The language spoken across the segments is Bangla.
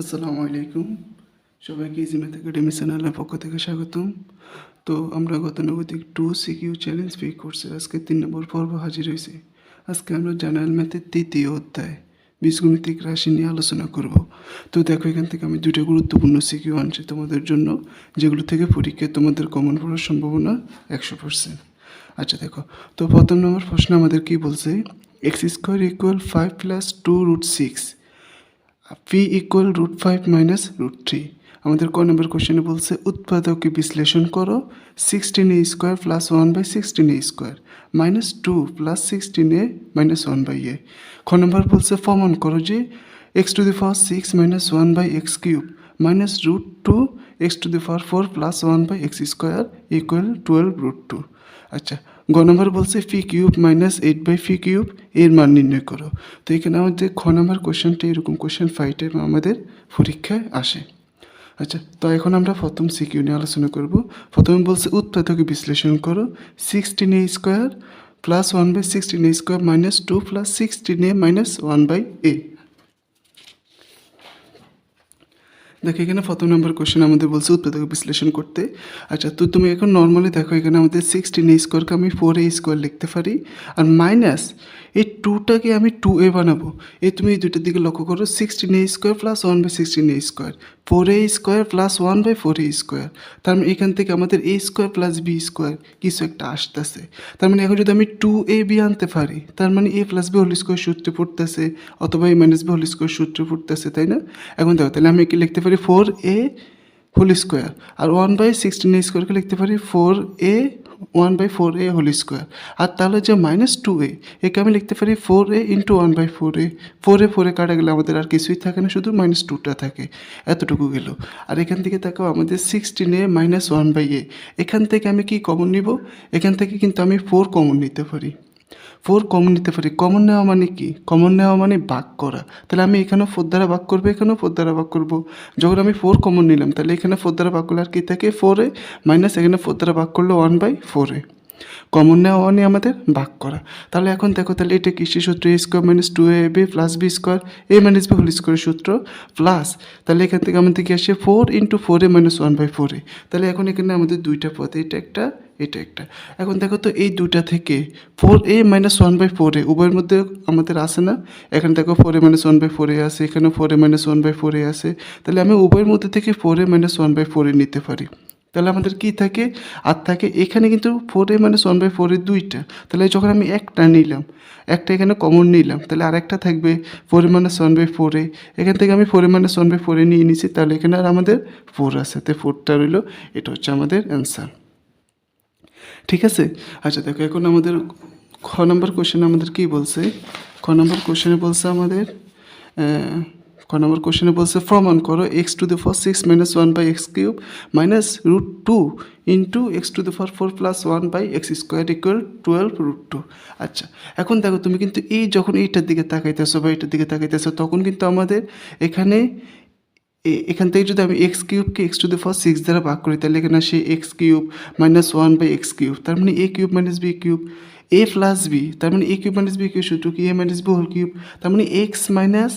আসসালামু আলাইকুম। সবাইকে ইজিমেথ একাডেমি চ্যানেলের পক্ষ থেকে স্বাগতম। তো আমরা গতানুগতিক টু সিকিউ চ্যালেঞ্জ পে কোর্সের আজকে তিন নম্বর পর্ব হাজির হয়েছি। আজকে আমরা জেনারেল ম্যাথের তৃতীয় অধ্যায়, বীজগণিতিক রাশি নিয়ে আলোচনা করব। তো দেখো, এখান থেকে আমি দুটো গুরুত্বপূর্ণ সিকিউ আনছি তোমাদের জন্য, যেগুলো থেকে পরীক্ষায় তোমাদের কমন পড়ার সম্ভাবনা একশো পার্সেন্ট আচ্ছা দেখো, তো প্রথম নম্বর প্রশ্ন আমাদের কি বলছে? X square equal five plus two root six p equal root five minus root three আমাদের ক নম্বর কোশ্চেনে বলছে, উৎপাদকে বিশ্লেষণ করো sixteen a square plus one by sixteen a square minus two plus sixteen a minus one by a খ নম্বর বলছে, প্রমাণ করো যে x to the power six minus one by x cube minus root two x to the power four plus one by x square equal twelve root two আচ্ছা গ নম্বর বলছে phi cube minus eight by phi cube, এর মান নির্ণয় করো। তো এখানে আমাদের খ নম্বর কোশ্চেনটা এরকম কোশ্চেন ফাইভের আমাদের পরীক্ষায় আসে। আচ্ছা তো এখন আমরা প্রথম সিকিউ নিয়ে আলোচনা করব। প্রথমে বলছে উৎপাদকে বিশ্লেষণ করো sixteen a square plus one by sixteen a square minus two plus sixteen a minus one by a দেখো, এখানে প্রথম নম্বর কোশ্চেন আমাদের বলছে উৎপাদক বিশ্লেষণ করতে। আচ্ছা তো তুমি এখন নর্মালি দেখো, এখানে আমাদের সিক্সটিন এ স্কোয়ারকে আমি ফোর এ স্কোয়ার লিখতে পারি। আর মাইনাস এই টুটাকে আমি টু এ বানাবো। এই তুমি এই দুটোর দিকে লক্ষ্য করো sixteen a square plus one by sixteen a square four a square plus one by four a square তার মানে এখান থেকে আমাদের a square plus b square কিছু একটা আসতেছে। তার মানে এখন যদি আমি টু এ বি আনতে পারি, তার মানে a plus b whole square সূত্রে পড়তেছে অথবা a minus b whole square সূত্রে পড়তেছে, তাই না? এখন দেখো, তাহলে আমি কি লিখতে পারি? ফোর এ হোল স্কোয়ার আর ওয়ান বাই সিক্সটিন এ স্কোয়ারকে লিখতে পারি? Four a one by four a whole square আর তাহলে যে মাইনাস টু এ একে আমি লিখতে পারি four a into one by four a four a ফোরে কাটা গেলে আমাদের আর কিছুই থাকে না, শুধু মাইনাস টুটা থাকে। এতটুকু গেল। আর এখান থেকে তাকাও আমাদের sixteen a minus one by a এখান থেকে আমি কি কমন নিব? এখান থেকে কিন্তু আমি ফোর কমন নিতে পারি। ফোর কমন নিতে পারি। কমন নেওয়া মানে কি? কমন নেওয়া মানে ভাগ করা। তাহলে আমি এখানেও ফোর দ্বারা ভাগ করব, এখানেও ফোর দ্বারা ভাগ করব। যখন আমি ফোর কমন নিলাম, তাহলে এখানে ফোর দ্বারা ভাগ করলে আর কি থাকে? ফোরে মাইনাস এখানে ফোর দ্বারা ভাগ করলে ওয়ান বাই ফোরে কমন নেওয়া মানে আমাদের, ভাগ করা। তাহলে এখন দেখো তাহলে এটা কৃষি সূত্র a square minus two a b plus b square a minus b whole square সূত্র প্লাস তাহলে এখান থেকে আমাদের কি আসে? Four into four a minus one by four a তাহলে এখন এখানে আমাদের দুইটা পথ এটা একটা এটা একটা। এখন দেখো তো এই দুটা থেকে four a minus one by four a উভয়ের মধ্যে আমাদের আসে না? এখানে দেখো four a minus one by four a আছে এখানে four a minus one by four a আছে। তাহলে আমি উভয়ের মধ্যে থেকে four a minus one by four a নিতে পারি। তাহলে আমাদের কি থাকে? আর থাকে, এখানে কিন্তু four a minus one by four এর দুইটা। তাহলে যখন আমি একটা নিলাম, একটা এখানে কমন নিলাম, তাহলে আরেকটা থাকবে four a minus one by four এখান থেকে আমি four a minus one by ফোরে নিয়ে নিছি, তাহলে এখানে আর আমাদের ফোর আছে। তো ফোরটা রইল, এটা হচ্ছে আমাদের অ্যান্সার ঠিক আছে? আচ্ছা দেখো, এখন আমাদের খ নম্বর কোশ্চেন আমাদের কি বলছে? খ নম্বর কোশ্চেনে বলছে আমাদের ক নম্বর কোশ্চেনে বলছে প্রমাণ করো x to the four six minus one by x cube minus root two into x to the four four plus one by x square equal twelve root two আচ্ছা এখন দেখো তুমি কিন্তু এই যখন এইটার দিকে তাকাইতেছো বা এইটার দিকে তাকাইতেছো, তখন কিন্তু আমাদের এখানে এখান থেকে যদি আমি x কিউবকে x to the four six দ্বারা ভাগ করি, তাহলে এখানে আসে x cube minus one by x cube তার মানে a cube minus b cube a plus b তার মানে a cube minus b cube সূত্র কি? A minus b whole cube তার মানে x minus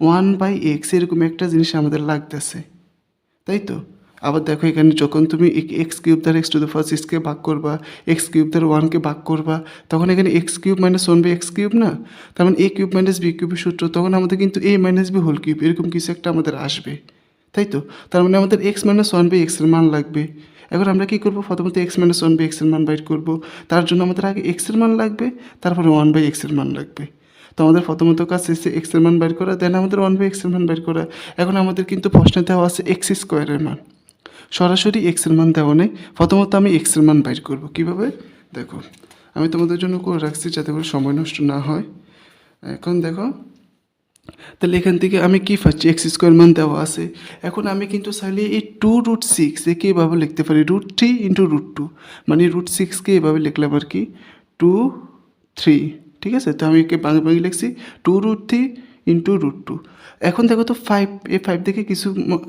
one by x এরকম একটা জিনিস আমাদের লাগতেছে। তাই তো? আবার দেখো এখানে যখন তুমি এক্স কিউব দ্বারা এক্স টু দ্য ফার্স্ট সিক্সকে ভাগ করবা, এক্স কিউব দ্বারা ওয়ানকে ভাগ করবা, তখন এখানে x cube minus one by x cube না? তার মানে এ কিউব মাইনাস বি কিউবের সূত্র, তখন আমাদের কিন্তু a minus b whole cube, এরকম কিছু একটা আমাদের আসবে। তাই তো? তার মানে আমাদের এক্স মাইনাস ওয়ান বাই এক্সের মান লাগবে। এখন আমরা কী করব? প্রথমত এক্স মাইনাস ওয়ান বাই এক্সের মান বাইট করব। তার জন্য আমাদের আগে এক্সের মান লাগবে, তারপরে ওয়ান বাই এক্সের মান লাগবে। তো আমাদের প্রথমত কাজ এসে এক্সের মান বের করা দেন আমাদের ওয়ান বাই এক্সের মান বের করা। এখন আমাদের কিন্তু প্রশ্নে দেওয়া আছে এক্স স্কোয়ারের মান। সরাসরি এক্সের মান দেওয়া নেই। প্রথমত আমি এক্সের মান বাইর করব। কীভাবে? দেখো, আমি তোমাদের জন্য করে রাখছি যাতে করে সময় নষ্ট না হয়। এখন দেখো, তাহলে এখান থেকে আমি কি পাচ্ছি? এক্স স্কোয়ার মান দেওয়া আছে। এখন আমি কিন্তু চাইলে এই টু রুট সিক্স একে এভাবে লিখতে পারি। Root three into root two মানে রুট সিক্সকে এভাবে লিখলাম আর কি। টু থ্রি ঠিক আছে? তো আমি একে বাংলা বাংলা লিখছি। Two root three into root two এখন দেখো তো ফাইভ এ ফাইভ দেখে কিছু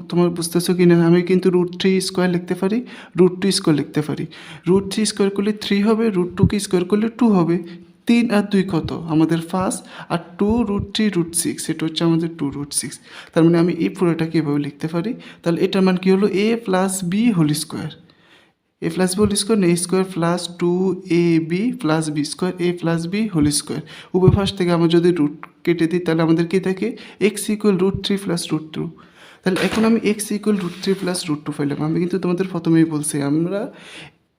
তোমার বুঝতেছো কি না আমি কিন্তু রুট থ্রি স্কোয়ার লিখতে পারি রুট টু স্কোয়ার লিখতে পারি। রুট থ্রি স্কোয়ার করলে থ্রি হবে রুট টুকে স্কোয়ার করলে টু হবে? তিন আর দুই কত? আমাদের ফার্স্ট আর two root three root six এটা হচ্ছে আমাদের টু রুট সিক্স তার মানে আমি এই পুরোটাকে এভাবে লিখতে পারি। তাহলে এটার মান কী হলো? A plus b whole square a plus b whole square a square plus two a b plus b square a plus b whole square উভয় থেকে আমরা যদি রুট কেটে দিই, তাহলে আমাদের কী থাকে? X equal root three plus root two তাহলে এখন আমি x equal root three plus root two পাইলাম। আমি কিন্তু তোমাদের প্রথমেই বলছি, আমরা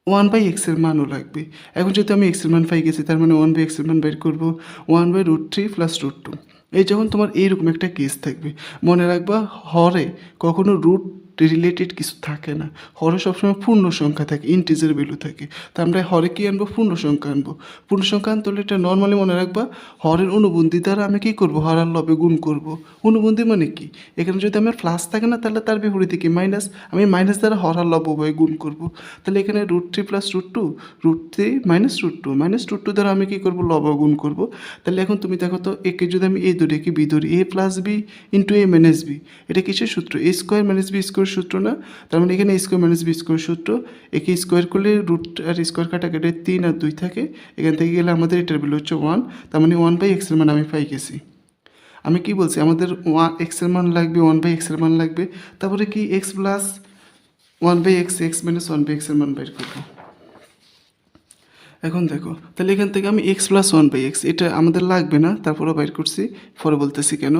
ওয়ান বাই এক্সের মানও লাগবে। এখন যেহেতু আমি এক্সের মান পাই গেছি, তার মানে ওয়ান বাই এক্সের মান বের করব। One by root three plus root two এই যখন তোমার এইরকম একটা কেস থাকবে, মনে রাখবা হরে কখনো রুট রিলেটেড কিছু থাকে না। হরে সবসময় পূর্ণ সংখ্যা থাকে ইন্টিজার ভ্যালু থাকে। তা আমরা হরে কি আনব? পূর্ণ সংখ্যা আনব। পূর্ণ সংখ্যা আনতে এটা নর্মালি মনে রাখবা, হরের অনুবন্ধী দ্বারা আমি কী করব? হরার লবে গুণ করব। অনুবন্ধী মানে কি? এখানে যদি আমার প্লাস থাকে না, তাহলে তার বিপরীতে কি? মাইনাস আমি মাইনাস দ্বারা হরার লব উভয় গুণ করব। তাহলে এখানে root three plus root two root three minus root two minus root two দ্বারা আমি কী করব? লব গুণ করব। তাহলে এখন তুমি দেখো তো, একে যদি আমি এ ধরি, একে বি ধরি a plus b into a minus b এটা কিসের সূত্র? A square minus b square সূত্র না? তার মানে এখানে স্কোয়ার মাইনাস বি স্কোয়ার সূত্র, একে স্কোয়ার করলে রুট আর স্কোয়ার কাটা কেটে তিন আর দুই থাকে। এখান থেকে গেলে আমাদের এটার ভ্যালু হচ্ছে ওয়ান তার মানে ওয়ান বাই এক্সের মান আমি পাই গেছি। আমি কি বলছি? আমাদের ওয়ান এক্সের মান লাগবে ওয়ান বাই এক্সের মান লাগবে। তারপরে কি x plus one by x x minus one by এক্সের মান বাইর করব? এখন দেখো, তাহলে এখান থেকে আমি x plus one by x এটা আমাদের লাগবে না তারপরে বাইর করছি, পরে বলতেছি কেন?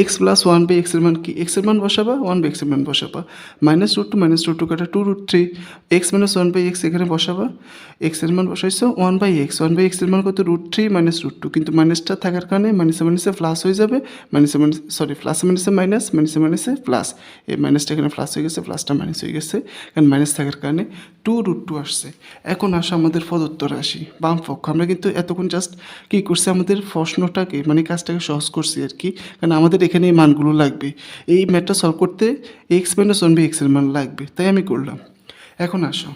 এক্স প্লাস ওয়ান বাই এক্সের মান কি? এক্সের মান বসাবা? ওয়ান বাই এক্সের মান বসাবা। Minus root two minus root two কাটা two root three x minus one by x এখানে বসাবা। এক্সের মান বসাইছো one by x one by এক্সের মান কত? Root three minus root two কিন্তু মাইনাসটা থাকার কারণে মাইনাসে মাইনাসে প্লাস হয়ে যাবে। মাইনাসে মাইনাস সরি প্লাসে মাইনাসে মাইনাস মাইনাসে মাইনাসে প্লাস এই মাইনাসটা এখানে প্লাস হয়ে গেছে প্লাসটা মাইনাস হয়ে গেছে। কারণ মাইনাস থাকার কারণে টু রুট টু আসছে। এখন আসা আমাদের প্রদত্ত রাশি বাম পক্ষ। আমরা কিন্তু এতক্ষণ জাস্ট কি করছি, আমাদের প্রশ্নটাকে মানে কাজটাকে সহজ করছি আর কি, কারণ আমাদের এখানে এই মানগুলো লাগবে। এই ম্যাথটা সলভ করতে এক্স মাইনাস ওয়ান বি এক্সের মান লাগবে, তাই আমি করলাম। এখন আসো।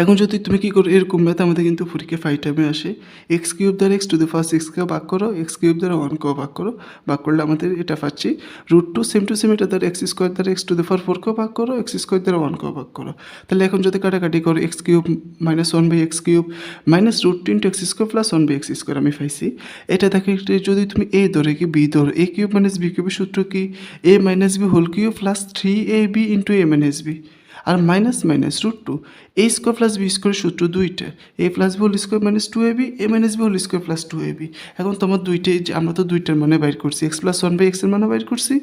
এখন যদি তুমি কী করো, এরকম ম্যাথ আমাদের কিন্তু পরীক্ষা ফাইভ টাইমে আসে। এক্স কিউব দ্বারা এক্স টু দ্য ফার্স্ট এক্সকে ভাগ করো এক্স কিউব দ্বারা ওয়ানকেও ভাগ করো, ভাগ করলে আমাদের এটা পাচ্ছি। Root two same to same এটা দ্বারা এক্স স্কোয়ার দ্বারা এক্স টু দ্য ফার ফোরকেও ভাগ করো এক্স স্কোয়ার দ্বারা ওয়ানকেও ভাগ করো। তাহলে এখন যদি কাটাকাটি করো x cube minus one by x cube minus root two into x square plus one by x square আমি পাইছি। এটা দেখে যদি তুমি এ ধরে কি বি ধরো এ কিউব মাইনাস বি কিউবের সূত্র কি? A minus b whole cube plus three a b into a minus b R minus minus root two a square plus b square সূত্র দুইটা। A plus b whole square minus two a b a minus b whole square plus two a b এখন তোমার দুইটাই আমরা তো দুইটার মানে বাইর করছি। এক্স প্লাস ওয়ান বাই এক্সের মানও বাইর করছি।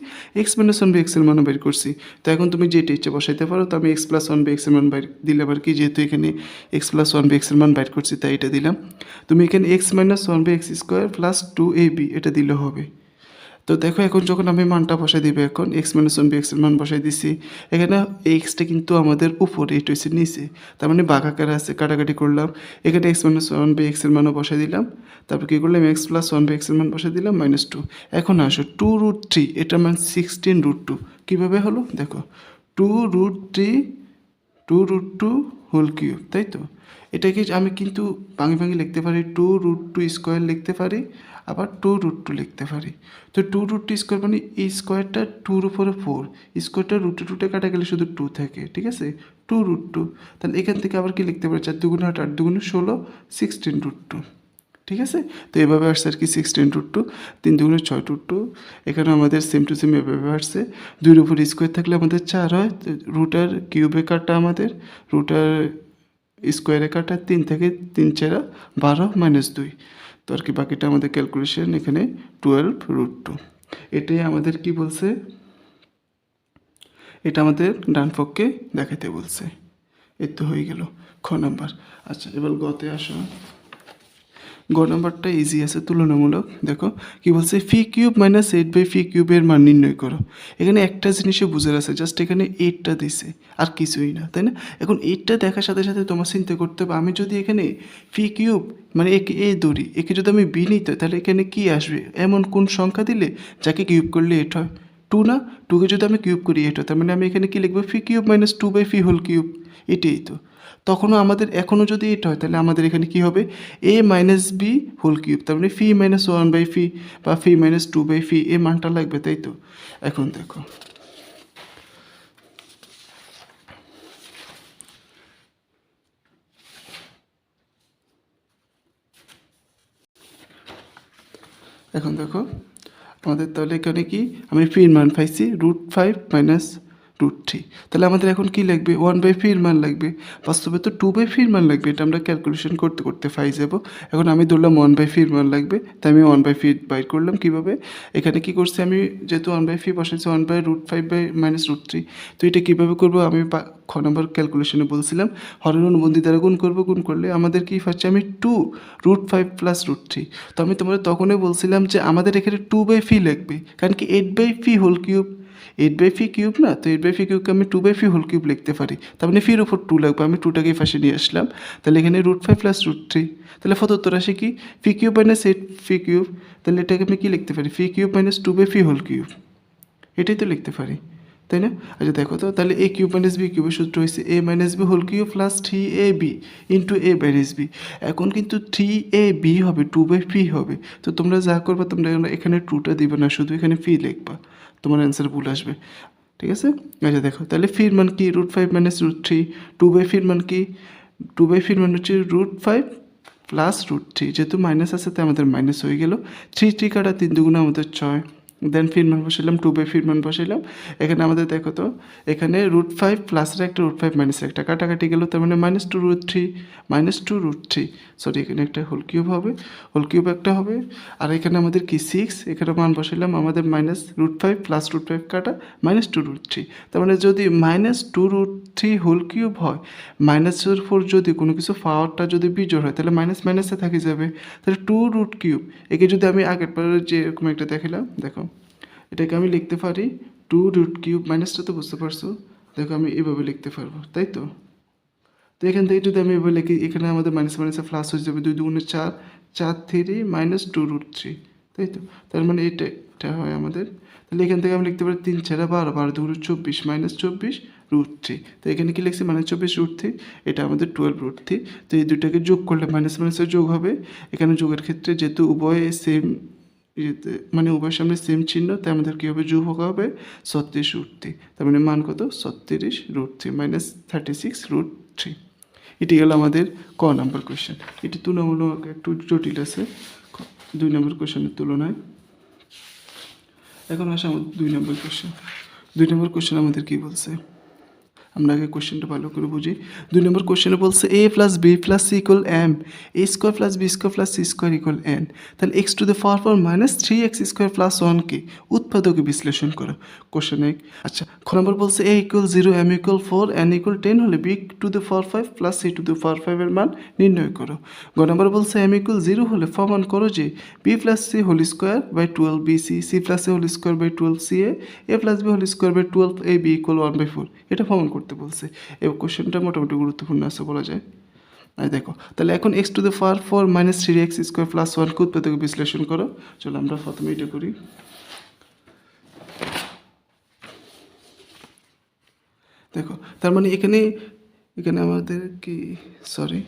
এক্স মাইনাস ওয়ান বাই এক্সের মানও বাইর করছি। তো এখন তুমি যেটা ইচ্ছে বসাইতে পারো, তো আমি এক্স প্লাস ওয়ান বাই এক্সের মান বাইর দিলে আবার কি? যেহেতু এখানে এক্স প্লাস ওয়ান বাই এক্সের মান বাইর করছি, তাই এটা দিলাম। তুমি এখানে x minus one by x square plus two a b এটা দিলে হবে। তো দেখো, এখন যখন আমি মানটা বসাই দিবে, এখন এক্স মাইনাস ওয়ান বি এক্সের মান বসাই দিছি, এখানে এক্সটা কিন্তু আমাদের উপরে, এটা হচ্ছে নিচে। তার মানে বাঘ আকারে আছে, কাটাকাটি করলাম। এখানে এক্স মাইনাস ওয়ান বাই এক্সের মানও বসাই দিলাম। তারপর কী করলাম? এক্স প্লাস ওয়ান বাই এক্সের মান বসাই দিলাম মাইনাস টু এখন আসো টু রুট থ্রি এটার মান সিক্সটিন রুট টু কীভাবে হলো? দেখো two root three two root two whole cube তাই তো? এটাকে আমি কিন্তু ভাঙি ভাঙি লিখতে পারি টু রুট টু স্কোয়ার লিখতে পারি। আবার টু রুট টু লিখতে পারি। তো টু রুট টু স্কোয়ার মানে এই স্কোয়ারটা টুর উপরে ফোর স্কোয়ারটা রুটে টুটে কাটা গেলে শুধু টু থাকে, ঠিক আছে? টু রুট টু তাহলে এখান থেকে আবার কি লিখতে পারি? চার দুগুণে আট আট দুগুণে ষোলো সিক্সটিন রুট টু ঠিক আছে? তো এভাবে আসছে আর কি সিক্সটিন রুট টু তিন দুগুণে ছয় রুট টু এখানে আমাদের সেম টু সেম এভাবে আসছে। দুইয়ের উপর স্কোয়ার থাকলে আমাদের চার হয়। রুটার কিউবে কাটা আমাদের। রুটার স্কোয়ারে কাটা তিন থেকে তিন চেরা বারো মাইনাস দুই। তো আর কি বাকিটা আমাদের ক্যালকুলেশন এখানে টুয়েলভ রুট টু এটাই আমাদের কি বলছে? এটা আমাদের ডানফককে দেখাতে বলছে। এর তো হয়ে গেল। খ নাম্বার। আচ্ছা এবার গতে আসো। গ নাম্বারটা ইজি আছে, তুলনামূলক। দেখো, কি বলছে? Phi cube minus eight by phi কিউবের মান নির্ণয় করো। এখানে একটা জিনিসে বুঝার আছে জাস্ট এখানে এইটটা দিছে, আর কিছুই না, তাই না? এখন এইটটা দেখার সাথে সাথে তোমার চিন্তা করতে হবে আমি যদি এখানে ফি কিউব মানে একে এ ধরি, একে যদি আমি বি নিতে তাহলে এখানে কি আসবে? এমন কোন সংখ্যা দিলে যাকে কিউব করলে এইট হয়? টু না? টুকে যদি আমি কিউব করি হয়, তার মানে আমি এখানে কি লিখব? Phi cube minus two by phi whole cube এটাই তো। তখনও আমাদের, এখনও যদি এটা হয়, তাহলে আমাদের এখানে কি হবে? A minus b whole cube তার মানে phi minus one by phi বা phi minus two by phi এ মানটা লাগবে, তাই তো? এখন দেখো। এখন দেখো, আমাদের তাহলে এখানে কি? আমি ফির মান পাইছি root five minus root three তাহলে আমাদের এখন কি লাগবে? ওয়ান বাই ফির মান লাগবে। বাস্তবে তো টু বাই ফির মান লাগবে, এটা আমরা ক্যালকুলেশন করতে করতে পাই যাব। এখন আমি ধরলাম ওয়ান বাই ফির মান লাগবে, তাই আমি ওয়ান বাই ফির বাইর করলাম কীভাবে? এখানে কি করছি আমি? যেহেতু ওয়ান বাই ফি বসাইছি one by root five by minus root three তো এটা কীভাবে করব? আমি খ নম্বর ক্যালকুলেশনে বলছিলাম, হরের অনুবন্ধী দ্বারা গুণ করব, গুণ করলে আমাদের কি পাচ্ছে আমি two root five plus root three তো আমি তোমাদের তখনই বলছিলাম যে আমাদের এখানে টু বাই ফি লাগবে, কারণ কি eight by phi whole cube eight by phi cube না, তো এইট বাই ফি কিউবকে আমি two by phi whole cube লিখতে পারি। তার মানে ফির ওপর টু লাগবে, আমি টুটাকে ফাঁসে নিয়ে আসলাম। তাহলে এখানে root five plus root three তাহলে ফতোত্তর আসে কি? Phi cube minus eight phi cube তাহলে এটাকে আমি কি লিখতে পারি? Phi cube minus two by phi whole cube এটাই তো লিখতে পারি, তাই না? আচ্ছা দেখো তো, তাহলে এ কিউব মাইনাস বি কিউবের সূত্র হয়েছে a minus b whole cube plus three a b into a minus b এখন কিন্তু থ্রি এ বি হবে টু বাই ফি হবে। তো তোমরা যা করবে, তোমরা এখানে টুটা দিবে না, শুধু এখানে ফি লিখবা। তোমার অ্যান্সার ভুল আসবে। ঠিক আছে? আচ্ছা দেখো, তাহলে ফির মান কি? Root five minus root three two by ফির মান কি? টু বাই ফির মান হচ্ছে root five plus root three যেহেতু মাইনাস আছে, তাই আমাদের মাইনাস হয়ে গেল। থ্রি থ্রি কাটা তিন দুগুণ আমাদের ছয়। দেন ফিরমান বসাইলাম টু বাই ফিরমান বসাইলাম। এখানে আমাদের দেখো তো, এখানে রুট ফাইভ প্লাসের একটা রুট ফাইভ মাইনাসের একটা। কাটাকাটি গেল, তার মানে minus two root three minus two root three sorry এখানে একটা হোল কিউব হবে। হোল কিউব একটা হবে। আর এখানে আমাদের কি সিক্স এখানে মান বসাইলাম, আমাদের minus root five plus root five কাটা মাইনাস টু রুট থ্রি তার মানে যদি minus two root three whole cube হয় মাইনাসের ফোর যদি কোনো কিছু পাওয়ারটা যদি বিজোড় হয়, তাহলে মাইনাস মাইনাসে থাকি যাবে। তাহলে টু রুট কিউব একে যদি আমি আগের পারে যে এরকম একটা দেখালাম দেখো। এটাকে আমি লিখতে পারি টু রুট কিউব মাইনাসটা তো বুঝতে পারছ। দেখো আমি এভাবে লিখতে পারব, তাই তো? তো এখান থেকে যদি আমি এভাবে লিখি, এখানে আমাদের মাইনাস মাইনাসে প্লাস হয়ে যাবে দুই দুগুণে চার চার three minus two root three তাই তো? তার মানে এটা এটা হয় আমাদের। তাহলে এখান থেকে আমি লিখতে পারি তিন চারা বারো বারো দুগুণে চব্বিশ মাইনাস চব্বিশ রুট থ্রি তো এখানে কি লিখছি? মাইনাস চব্বিশ রুট থ্রি এটা আমাদের টুয়েলভ রুট থ্রি তো এই দুটাকে যোগ করলে মাইনাস মাইনাসের যোগ হবে। এখানে যোগের ক্ষেত্রে যেহেতু উভয়ে সেম মানে উভয়ের সামনে সেম চিহ্ন, তাই আমাদের কী হবে? যোগ হবে ছত্রিশ রুট থ্রি তার মানে মান কত? ছত্রিশ root three minus thirty six root three এটি গেল আমাদের ক নাম্বার কোয়েশ্চেন এটি তুলনামূলক একটু জটিল আছে। দুই নম্বর কোয়েশ্চেনের তুলনায়। এখন আসে আমাদের দুই নম্বর কোয়েশ্চেন দুই নম্বর কোয়েশ্চেন আমাদের কী বলছে? আমরা আগে কোশ্চেনটা ভালো করে বুঝি। দুই নম্বর কোশ্চেনে বলছে a plus b plus c equal m a square plus b square plus c square equal n তাহলে x to the power four minus three x square plus ওয়ানকে উৎপাদকে বিশ্লেষণ করো। কোশ্চেন এক আচ্ছা খ নম্বর বলছে a equal zero m equal four n equal ten হলে b to the power five plus c to the power ফাইভের মান নির্ণয় করো। গ নম্বর বলছে এম ইকুয়াল জিরো হলে প্রমাণ করো যে b plus c whole square by twelve b c c plus a whole square by twelve c a a plus b whole square by twelve a b equal one by four এটা প্রমাণ করতে বলছে। এই কোশ্চেনটা মোটামুটি গুরুত্বপূর্ণ আছে বলা যায়। দেখো, তাহলে এখন x to the power four minus three x square plus ওয়ানকে উৎপাদকে বিশ্লেষণ করো। চলো আমরা প্রথমে এটা করি। দেখো, তার মানে এখানে এখানে আমাদের কি সরি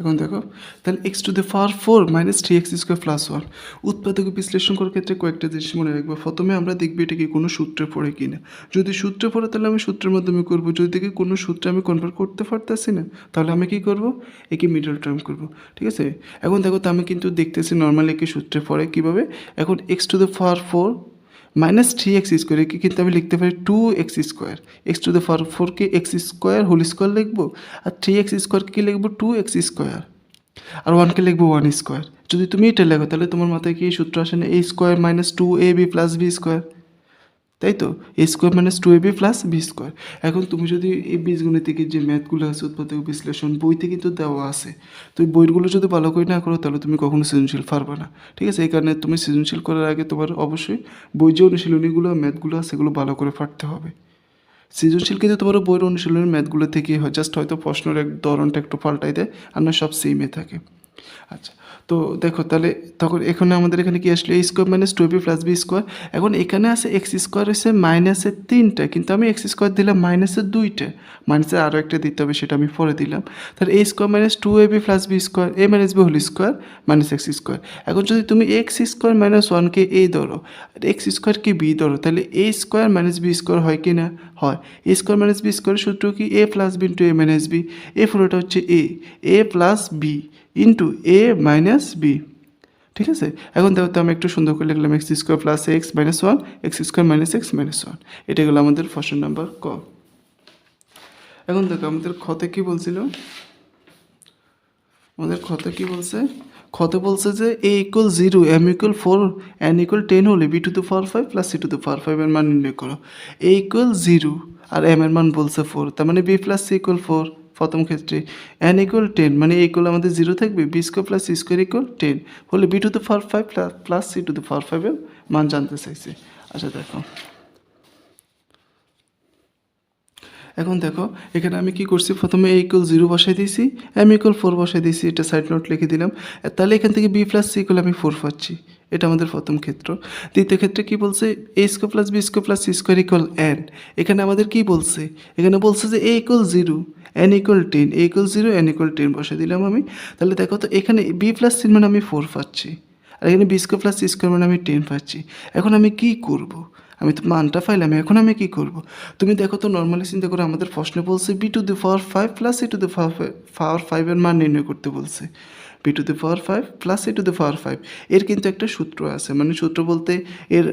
এখন দেখো, তাহলে x to the power four minus three x square plus one উৎপাদক বিশ্লেষণ করার ক্ষেত্রে কয়েকটা জিনিস মনে রাখব। প্রথমে আমরা দেখব এটা কি কোনো সূত্রে পড়ে কি না যদি সূত্রে পড়ে, তাহলে আমি সূত্রের মাধ্যমে করব। যদি দেখি কোনো সূত্রে আমি কনভার্ট করতে পারতেছি না, তাহলে আমি কি করব? একে মিডল টার্ম করব। ঠিক আছে? এখন দেখো, তো আমি কিন্তু দেখতেছি নর্মালি একে সূত্রে পড়ে কীভাবে? এখন x to the power four minus three x square একে কিন্তু আমি লিখতে পারি two x square x to the power ফোরকে এক্স স্কোয়ার হোল স্কোয়ার লিখব, আর থ্রি এক্স স্কোয়ারকে লিখব? টু এক্স স্কোয়ার আর ওয়ানকে লিখব ওয়ান স্কোয়ার যদি তুমি এটা লেখো, তাহলে তোমার মাথায় কি সূত্র আসে না? A square minus two a b plus b square তাই তো a square minus two a b plus b square এখন তুমি যদি এই বীজগণিতিকের যে ম্যাথগুলো আছে, উৎপাদক বিশ্লেষণ বইতে কিন্তু দেওয়া আছে। তুমি বইগুলো যদি ভালো করে না করো, তাহলে তুমি কখনো সৃজনশীল পারবে না। ঠিক আছে? এই কারণে তুমি সৃজনশীল করার আগে তোমার অবশ্যই বই যে অনুশীলনীগুলো ম্যাথগুলো সেগুলো ভালো করে পারতে হবে। সৃজনশীল কিন্তু তোমার বইয়ের অনুশীলনের ম্যাথগুলো থেকেই হয়। জাস্ট হয়তো প্রশ্নের এক ধরনটা একটু পাল্টাই দেয়, আর না সব সেমে থাকে। আচ্ছা। তো দেখো তাহলে তখন এখানে আমাদের এখানে কি আসলো? A square minus two b plus b square এখন এখানে আছে এক্স স্কোয়ার হচ্ছে মাইনাসের তিনটা, কিন্তু আমি এক্স স্কোয়ার দিলাম মাইনাসের দুইটা। মাইনাসের আরও একটা দিতে হবে, সেটা আমি পরে দিলাম। তাহলে a square minus two a b plus b square a minus b whole square minus x square এখন যদি তুমি এক্স স্কোয়ার মাইনাস ওয়ানকে এ ধরো, আর এক্স স্কোয়ারকে বি ধরো, তাহলে a square minus b square হয় কি না? হয়। A square minus b square সূত্র কি? A plus b into a minus b এ ফলোটা হচ্ছে a a plus b into a minus b ঠিক আছে? এখন দেখো তো আমি একটু সুন্দর করে লিখলাম x square plus x minus one x square minus x minus one এটা গেলো আমাদের ফার্স্ট নাম্বার ক। এখন দেখো আমাদের খতে কি বলছিল? আমাদের খতে কি বলছে? খতে বলছে যে a equal zero m equal four n equal ten হলে b to the power five plus c to the power five এর মান নির্ণয় করো। এ ইকুয়াল জিরো আর এম এর মান বলছে ফোর তার মানে b plus c equal four প্রথম ক্ষেত্রে। এন ইকুয়াল টেন মানে এ ইকুয়াল আমাদের জিরো থাকবে b square plus c square equal ten হলে b to the power five plus c to the power ফাইভের মান জানতে চাইছে। আচ্ছা দেখো। এখন দেখো, এখানে আমি কি করছি? প্রথমে এ ইকুয়াল জিরো বসাই দিয়েছি এম ইকুয়াল ফোর বসাই দিয়েছি, এটা সাইড নোট লিখে দিলাম। তাহলে এখান থেকে বি প্লাস সি ইকুয়াল আমি ফোর পাচ্ছি। এটা আমাদের প্রথম ক্ষেত্র। দ্বিতীয় ক্ষেত্রে কি বলছে? A square plus b square plus c square equal n এখানে আমাদের কি বলছে? এখানে বলছে যে a equal zero n equal ten a equal zero n equal ten বসে দিলাম আমি। তাহলে দেখো তো, এখানে বি প্লাস সির মানে আমি ফোর পাচ্ছি, আর এখানে b square plus c square মানে আমি টেন পাচ্ছি। এখন আমি কি করব? আমি তো মানটা পাইলাম, এখন আমি কি করব? তুমি দেখো তো নর্মালি চিন্তা করে আমাদের প্রশ্নে বলছে b to the power five plus a to the power ফাইভের মান নির্ণয় করতে বলছে। B to the power five plus a to the power five এর কিন্তু একটা সূত্র আছে। মানে সূত্র বলতে এর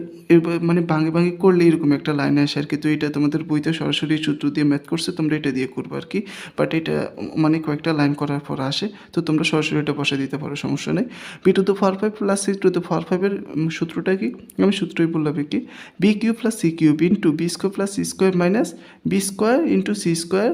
মানে ভাঙে ভাঙে করলে এরকম একটা লাইন আসে আর কি। তো এটা তোমাদের বইতে সরাসরি সূত্র দিয়ে ম্যাথ করছে, তোমরা এটা দিয়ে করব আর কি। বাট এটা মানে কয়েকটা লাইন করার পর আসে। তো তোমরা সরাসরি এটা বসে দিতে পারো, সমস্যা নেই। B to the power five plus c to the power ফাইভের সূত্রটা কি? আমি সূত্রই বললাম কি b cube plus c cube into b square plus c square minus b square into c square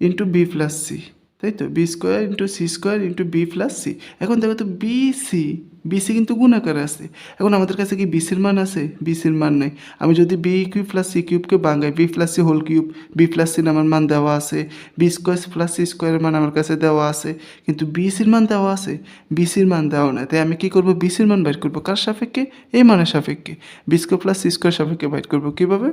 into b plus c তাই তো? B square into c square into b plus c এখন দেখো তো বি সি বিসি কিন্তু গুণাকার আছে। এখন আমাদের কাছে কি বিসির মান আছে? বিসির মান নেই। আমি যদি বি কিউব প্লাস সি কিউবকে বাঙ্গাই b plus c whole cube b plus c আমার মান দেওয়া আছে। বি স্কোয়ার প্লাস সি স্কোয়ারের মান আমার কাছে দেওয়া আছে। কিন্তু বিসির মান দেওয়া আছে? বিসির মান দেওয়া না তাই আমি কি করব? বিসির মান বাইর করব। কার সাপেক্ষে? এই মানের সাপেক্ষে। B square plus c square সাপেক্ষে বাইর করব। কীভাবে?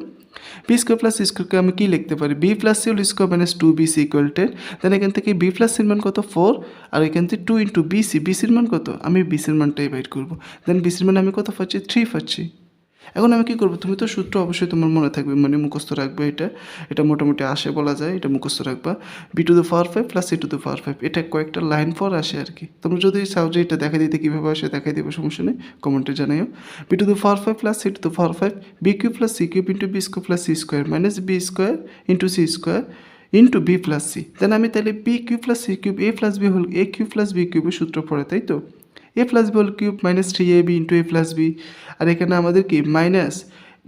বি স্কোয়ার প্লাস সি স্কোয়ারকে আমি কী লিখতে পারি? B plus c whole square minus two b c equal ten then এখান থেকে বি প্লাস সির মান কত? ফোর আর এখান থেকে টু ইন্টু বিসি বিসির মান কত? আমি বিসির মানটাই বাইর করব। দেন বিসির মান আমি কত পাচ্ছি থ্রি পাচ্ছি এখন আমি কী করব? তুমি তো সূত্র অবশ্যই তোমার মনে থাকবে মানে মুখস্থ রাখবে এটা। এটা মোটামুটি আসে বলা যায়, এটা মুখস্থ রাখবা। B to the power five plus c to the power five এটা কয়েকটা লাইন পর আসে আর কি। তোমরা যদি চাও যে এটা দেখা দিতে কীভাবে আসে, দেখাই দেবে, সমস্যা নেই কমেন্টে জানাইও। B to the power five plus c to the power five b cube plus c cube into b square plus c square minus b square into c square into b plus c then আমি তাহলে b cube plus c cube a plus b whole a cube plus B কিউবের সূত্র পড়ে, তাই তো? A plus b whole cube minus three a b into a plus b আর এখানে আমাদের কি মাইনাস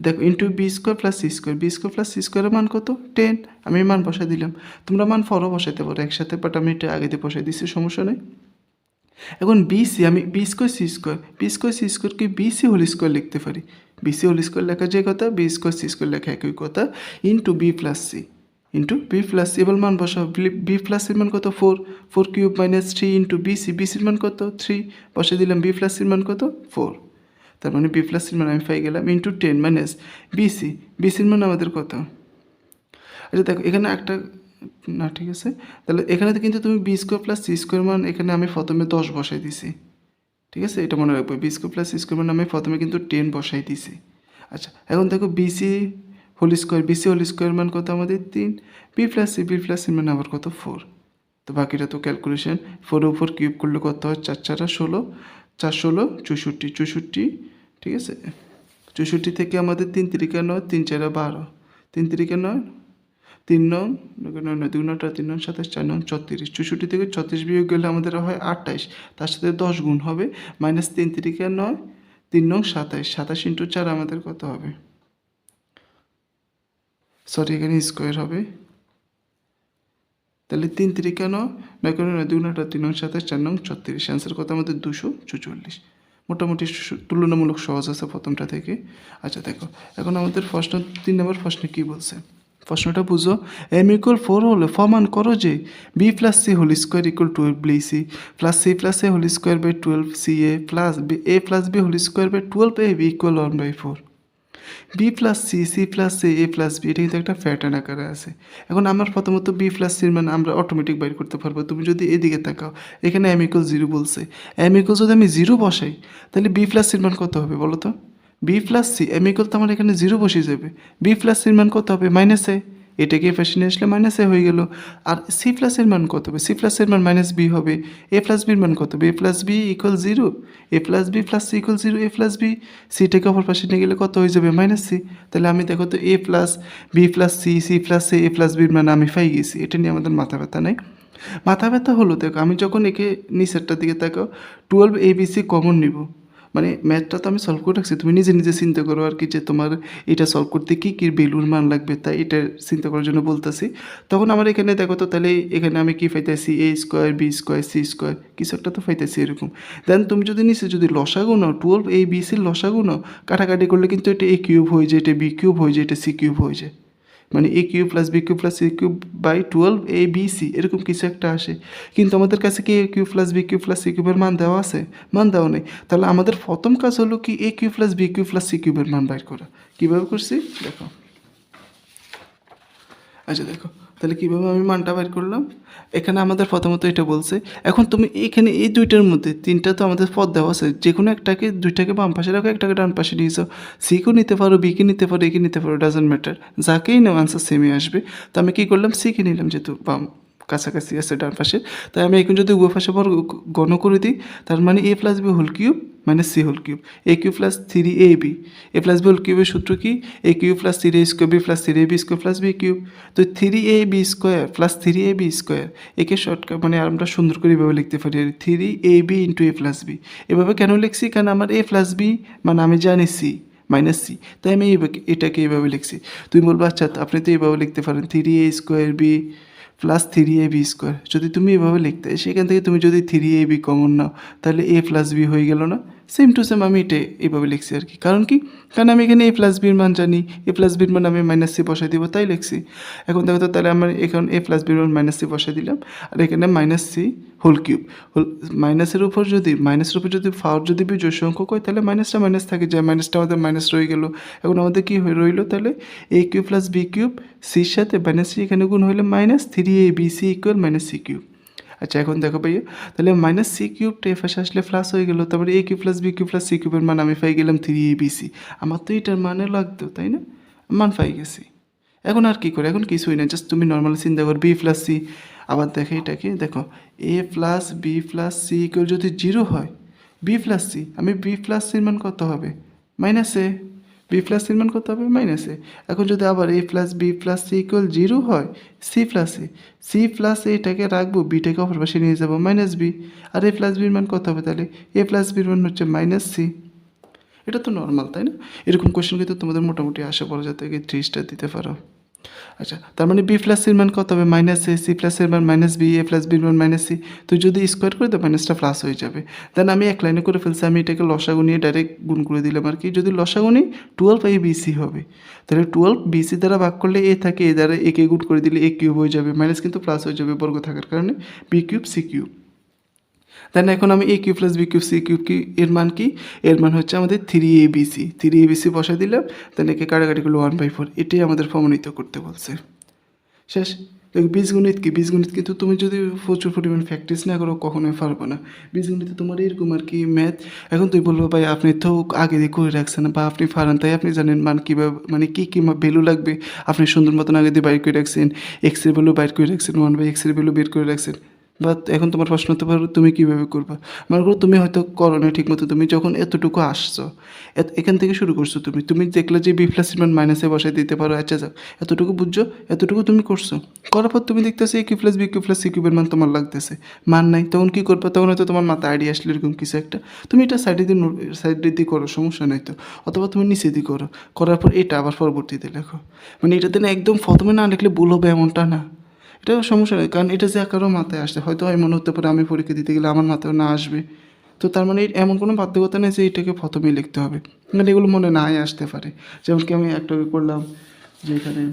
দেখো into b square plus c square b square plus c স্কোয়ারের মান কত? টেন আমি মান বসাই দিলাম। তোমরা মান ফরও বসাইতে পারো একসাথে বাট আমি এটা আগে দিয়ে বসাই দিচ্ছি সমস্যা নেই। এখন বিসি আমি b square c square b square c স্কোয়ারকে বিসি হোল স্কোয়ার লিখতে পারি। বিসি হোল স্কোয়ার লেখা যে কথা বি স্কোয়ার সি স্কোয়ার লেখা একই কথা into b plus c into b plus c এবার মান বসাও বি প্লাস সির মান কত? Four four cube minus three into b b c বিসির মান কত? থ্রি বসে দিলাম। বি প্লাস সির মান কত? ফোর তার মানে বি প্লাস সির মান আমি পাই গেলাম ইন্টু টেন মাইনাস বিসি বিসির মান আমাদের কত? আচ্ছা দেখো, এখানে একটা, না, ঠিক আছে। তাহলে এখানে কিন্তু তুমি b square plus c square মান এখানে আমি প্রথমে দশ বসাই দিছি। ঠিক আছে? এটা মনে রাখব। B square plus c square মান আমি প্রথমে কিন্তু টেন বসাই দিছি। আচ্ছা এখন দেখো b c whole square b c whole square মান কত আমাদের? তিন। B plus c, b plus c মান আবার কত? ফোর। তো বাকিটা তো ক্যালকুলেশন ফোরের উপর কিউব করলে কত হয়? চার চারা ষোলো। চার ষোলো, চৌষট্টি চৌষট্টি, ঠিক আছে? চৌষট্টি থেকে আমাদের তিন তিরিকা নয়, তিন চারা বারো। তিন তিরিকা নয়? তিন নং নয় নয় দুই নটা তিন নং, সাতাশ, চার নং, ছত্রিশ। চৌষট্টি থেকে ছত্রিশ বিয়োগ গেলে আমাদের হয় আটাইশ তার সাথে দশ গুণ হবে, মাইনাস তিন তিরিকা নয়, তিন নং, সাতাইশ। সাতাশ ইন্টু চার আমাদের কত হবে? সরি এখানে স্কোয়ার হবে। তাহলে তিন তিরিকা নয় নয় নয়, দুই নটা তিন নং সাতাশ চার নং ছত্রিশ। অ্যান্সার কত আমাদের দুশো চুচল্লিশ। মোটামুটি তুলনামূলক সহজ আছে প্রথমটা থেকে। আচ্ছা দেখো, এখন আমাদের প্রশ্ন, তিন নম্বর প্রশ্নে কী বলছে? প্রশ্নটা বুঝো। এম ইকুয়াল ফোর হলে ফমান করো যে B plus C whole square equal twelve B C plus C plus A whole square by twelve C A plus B A plus B whole square by twelve A B equal one by four B plus C C plus C A plus B এটা কিন্তু একটা প্যাটার্ন আকারে আছে। এখন আমার প্রথমত বি প্লাস সির মানে আমরা অটোমেটিক বাইর করতে পারব। তুমি যদি এদিকে তাকাও, এখানে এম জিরো বলছে। এম ইকুয়াল যদি আমি জিরো বসাই, তাহলে বি প্লাস সির মান কত হবে বলো তো? B plus C M equal তো আমার এখানে জিরো বসে যাবে। বি প্লাস সির মান কত হবে? মাইনাস এ এটাকে পাশে নিয়ে আসলে মাইনাস এ হয়ে গেল। আর সি প্লাসের মান কত হবে? সি প্লাসের মান মাইনাস বি হবে। এ প্লাস বির মান কত হবে? A plus B equal zero A plus B plus C equal zero A plus B সিটাকে অপর পাশে নিয়ে গেলে কত হয়ে যাবে? মাইনাস সি তাহলে আমি দেখো তো A plus B plus C C plus A A plus বির মান আমি পাই গেছি। এটা নিয়ে আমাদের মাথা ব্যথা নেই। মাথা ব্যথা হলো, দেখো, আমি যখন একে নিচেরটার দিকে তাকাও twelve A B C common নিব। মানে ম্যাথটা তো আমি সলভ করে রাখছি। তুমি নিজে নিজে চিন্তা করো আর কি যে তোমার এটা সলভ করতে কী কী বেলুর মান লাগবে তাই এটা চিন্তা করার জন্য বলতেছি। তখন আমার এখানে দেখো তো তাহলে এখানে আমি কী পাইতেছি? A square B square C square কিছু একটা তো পাইতেছি এরকম। দেন তুমি যদি নিচে যদি লসাগু নাও টুয়েলভ এ বি সির নাও কাটাকাটি করলে কিন্তু এটা এ কিউব হয়ে যায়, এটা বি কিউব হয়ে যায়, এটা সি কিউব হয়ে যায়। মানে A cube plus B cube plus C cube by twelve A B C এরকম কিছু একটা আসে। কিন্তু আমাদের কাছে কি A cube plus B cube plus C কিউবের মান দেওয়া আছে? মান দেওয়া নেই। তাহলে আমাদের প্রথম কাজ হলো কি A cube plus B cube plus C কিউবের মান বাইর করা। কীভাবে করছি? দেখো। আচ্ছা দেখো। তাহলে কীভাবে আমি মানটা বাইর করলাম? এখানে আমাদের প্রথমত এটা বলছে, এখন তুমি এখানে এই দুইটার মধ্যে তিনটা তো আমাদের পদ দেওয়া আছে যে কোনো একটাকে, দুইটাকে বাম পাশে রাখো, একটাকে ডান পাশে নিয়েছো সিকেও নিতে পারো বিকে নিতে পারো একে নিতে পারো ডাজেন্ট ম্যাটার যাকেই নাও আনসার সেমই আসবে। তো আমি কী করলাম? সিকে নিলাম, যেহেতু বাম কাছাকাছি আছে, ডান পাশে। তাই আমি এখন যদি উভয় পাশে বর্গ গণ করে দিই, তার মানে A plus B whole cube minus C whole cube. A cube plus three A B. A plus B whole কিউবের সূত্র কি? A cube plus three A square, B plus three A B square plus B cube. তো three A B square plus three A B square, একে শর্টকাট মানে আমরা সুন্দর করে এভাবে লিখতে পারি। Three A B into A plus B. এভাবে কেন লিখছি? কারণ আমার এ প্লাস বি মানে আমি জানি সি মাইনাস সি। তাই আমি এটাকে এইভাবে লিখছি। তুমি বলব আচ্ছা আপনি তো এইভাবে লিখতে পারেন। Three A square B plus three A B square. যদি তুমি এভাবে লিখতে, সেখান থেকে তুমি যদি থ্রি এ বি কমন নাও, তাহলে এ প্লাস বি হয়ে গেল না? সেম টু সেম আমি এটা এইভাবে লিখছি আর কি। কারণ কি? কারণ আমি এখানে এ প্লাস বির মান জানি। এ প্লাস বির মান আমি মাইনাস সি বসাই দিব, তাই লিখছি। এখন দেখো তো তাহলে আমার এখন এ প্লাস বির মান মাইনাস সি বসাই দিলাম। আর এখানে minus C whole cube whole মাইনাসের উপর যদি মাইনাসের উপর যদি ফাওয়ার যদি বিজয় সংখ্যক হয়, তাহলে মাইনাসটা মাইনাস থাকে। যায় মাইনাসটা আমাদের মাইনাস রয়ে গেল। এখন আমাদের কী রইল তাহলে? A cube plus B cube সির সাথে মাইনাস সি এখানে গুণ হলে minus three A B C equal minus C cube আচ্ছা এখন দেখো ভাইয়া, তাহলে মাইনাস সি কিউবটা এফ আসলে প্লাস হয়ে গেলো, তারপরে A cube plus B cube plus C কিউবের মান আমি পাই গেলাম থ্রি এ বি সি আমার তো এটার মানে লাগতো, তাই না? মান পাই গেছি। এখন আর কি করে? এখন কিছুই না জাস্ট তুমি নর্মাল চিন্তা করো বি প্লাস সি আবার দেখো এটাকে দেখো A plus B plus C equal যদি জিরো হয় বি প্লাস সি আমি বি প্লাস সির মান কত হবে? মাইনাস এ বি প্লাস সির মান কত হবে মাইনাসে এখন যদি আবার A plus B plus C equal zero হয় C plus A C plus এটাকে রাখব বিটাকে অপর পাশে নিয়ে যাব মাইনাস বি আর এ প্লাস বির মান কত হবে তাহলে? এ প্লাস বির মান হচ্ছে মাইনাস সি এটা তো নর্মাল তাই না? এরকম কোয়েশ্চেন কিন্তু তোমাদের মোটামুটি আশা করা যাতে স্টার দিতে পারো। আচ্ছা তার মানে বি প্লাস সির মান কত হবে? মাইনাস এ সি প্লাসের মান মাইনাস বি এ প্লাস বির মান মাইনাস সি তো যদি স্কোয়ার করে তো মাইনাসটা প্লাস হয়ে যাবে। দেন আমি এক লাইনে করে ফেলছি, আমি এটাকে লসাগু নিয়ে ডাইরেক্ট গুণ করে দিলাম আর কি। যদি লসাগু নিই টুয়েলভ এ বিসি হবে। তাহলে টুয়েলভ বিসি দ্বারা ভাগ করলে এ থাকে এ দ্বারা একে গুণ করে দিলে এ কিউব হয়ে যাবে। মাইনাস কিন্তু প্লাস হয়ে যাবে, বর্গ থাকার কারণে B cube C cube then এখন আমি A cube plus B cube C cube কি, এর মান কি? এর মান হচ্ছে আমাদের three A B C three A B C বসাই দিলাম দেন একে কাটাকাটি করল ওয়ান বাই ফোর এটাই আমাদের প্রমাণিত করতে বলছে। শেষ। দেখো, বীজগণিত কি? বীজগণিত কিন্তু তুমি যদি প্রচুর পরিমাণ প্র্যাকটিস না করো, কখনোই পারবে না। বীজগণিতে তোমার এরকম আর কি ম্যাথ এখন তুই বলব, ভাই, আপনি তো আগে দিয়ে করে রাখছেন বা আপনি পারেন, তাই আপনি জানেন মান কীভাবে মানে কী কী ভ্যালু লাগবে? আপনি সুন্দর মতন আগে দিয়ে বাইর করে রাখছেন। এক্সের ভ্যালু বাইর করে রাখছেন ওয়ান বাই এক্সের ভ্যালু বের করে রাখছেন। বা এখন তোমার প্রশ্ন হতে পারো, তুমি কীভাবে করবা? মনে করো তুমি হয়তো করো না ঠিকমতো তুমি যখন এতটুকু আসছো, এত- এখান থেকে শুরু করছ তুমি। তুমি দেখলে যে বি প্লাস মান মাইনাসে বসাই দিতে পারো আচ্ছা যাক, এতটুকু বুঝছ, এতটুকু তুমি করছ। করার পর তুমি দেখতেছো A cube plus B cube plus C কিউবের মান তোমার লাগতেছে। মান নাই, তখন কী করবে? তখন হয়তো তোমার মাথায় আইডিয়া আসলে এরকম কিছু একটা। তুমি এটা সাইডে দিয়ে সাইডে দিয়ে করো, সমস্যা নাই তো। অথবা তুমি নিচে দিয়ে করো। করার পর এটা আবার পরবর্তীতে লেখো। মানে এটাতে না একদম প্রথমে না লিখলে ভুল হবে এমনটা না। এটা সমস্যা নেই, কারণ এটা যে কারও মাথায় আসে, হয়তো এমন হতে পারে আমি পরীক্ষা দিতে গেলে আমার মাথায় না আসবে। তো তার মানে এমন কোনো বাধ্যকতা নেই যে এটাকে প্রথমেই লিখতে হবে। মানে এগুলো মনে নাই আসতে পারে। যেমন কি আমি একটা করলাম যে এখানে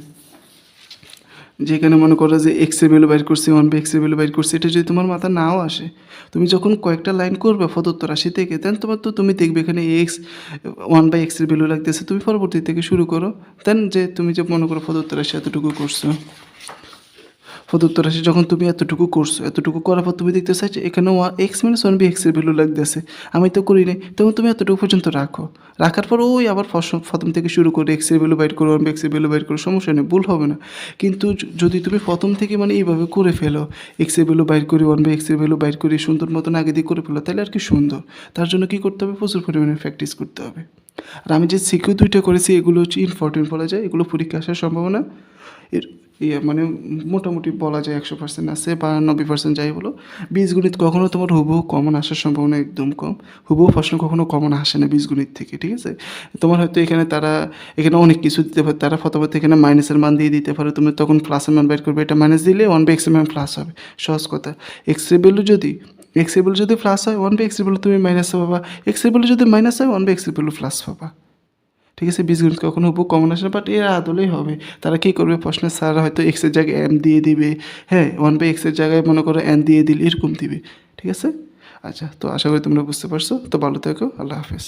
যেখানে মনে করো যে এক্স ভ্যালু বাইর করছি ওয়ান বাই এক্স ভ্যালু বাইর করছি, এটা যদি তোমার মাথা নাও আসে, তুমি যখন কয়েকটা লাইন করবে পঁচাত্তর আশি থেকে দেন তোমার তো তুমি দেখবে এখানে এক্স ওয়ান বাই এক্সের ভ্যালু লাগতেছে, তুমি পরবর্তী থেকে শুরু করো দেন যে তুমি যে মনে করো পঁচাত্তর আশি এতটুকু করছ। পঁচাত্তর আশি যখন তুমি এতটুকু করছ, এতটুকু করার পর তুমি দেখতে চাইছো, এখানে one X minus one B এক্সের ভ্যালু লাগতেছে। আমি তো করি নাই, তখন তুমি এতটুকু পর্যন্ত রাখো। রাখার পর ওই আবার প্রথম থেকে শুরু করে এক্সের ভ্যালু বাইর করো ওয়ান বি এক্সের ভ্যালু বাইর করো, সমস্যা নেই, ভুল হবে না। কিন্তু যদি তুমি প্রথম থেকে মানে এইভাবে করে ফেলো এক্সের ভ্যালু বাইর করি ওয়ান বাই এক্সের ভ্যালু বাইট করি, সুন্দর মতন আগে দিয়ে করে ফেলো, তাহলে আর কি সুন্দর। তার জন্য কি করতে হবে? প্রচুর পরিমাণে প্র্যাকটিস করতে হবে। আর আমি যে সিকিউ দুইটা করেছি, এগুলো হচ্ছে ইম্পর্টেন্ট বলা যায়, এগুলো পরীক্ষা আসার সম্ভাবনা। এর ইয়ে মানে মোটামুটি বলা যায় একশো পার্সেন্ট আছে বা নব্বই পার্সেন্ট যাই বলো। বীজগণিত কখনও তোমার হুবহু কমন আসার সম্ভাবনা একদম কম। হুবহু প্রশ্ন কখনো কমন আসে না বীজগণিত থেকে, ঠিক আছে? তোমার হয়তো এখানে তারা, এখানে অনেক কিছু দিতে পারে। তারা প্রথমত এখানে মাইনাসের মান দিয়ে দিতে পারে। তুমি তখন প্লাসের মান বের করবে। এটা মাইনাস দিলে ওয়ান বাই এক্সের মান প্লাস হবে। সহজ কথা। এক্সের ভ্যালু যদি এক্সের ভ্যালু যদি প্লাস হয় ওয়ান বাই এক্সের ভ্যালু তুমি মাইনাস পাবা। এক্সের ভ্যালু যদি মাইনাস হয় ওয়ান বাই এক্সের ভ্যালু প্লাস পাবা। ঠিক আছে বীজগণিত কখনো হুবহু কমন আসে না বাট এর আদলেই হবে। তারা কী করবে? প্রশ্নের স্যার হয়তো এক্সের জায়গায় এম দিয়ে দিবে। হ্যাঁ ওয়ান বাই এক্সের জায়গায় মনে করো এন দিয়ে দিলে এরকম দিবে। ঠিক আছে? আচ্ছা তো আশা করি তোমরা বুঝতে পারছ। তো ভালো থেকো, আল্লাহ হাফেজ।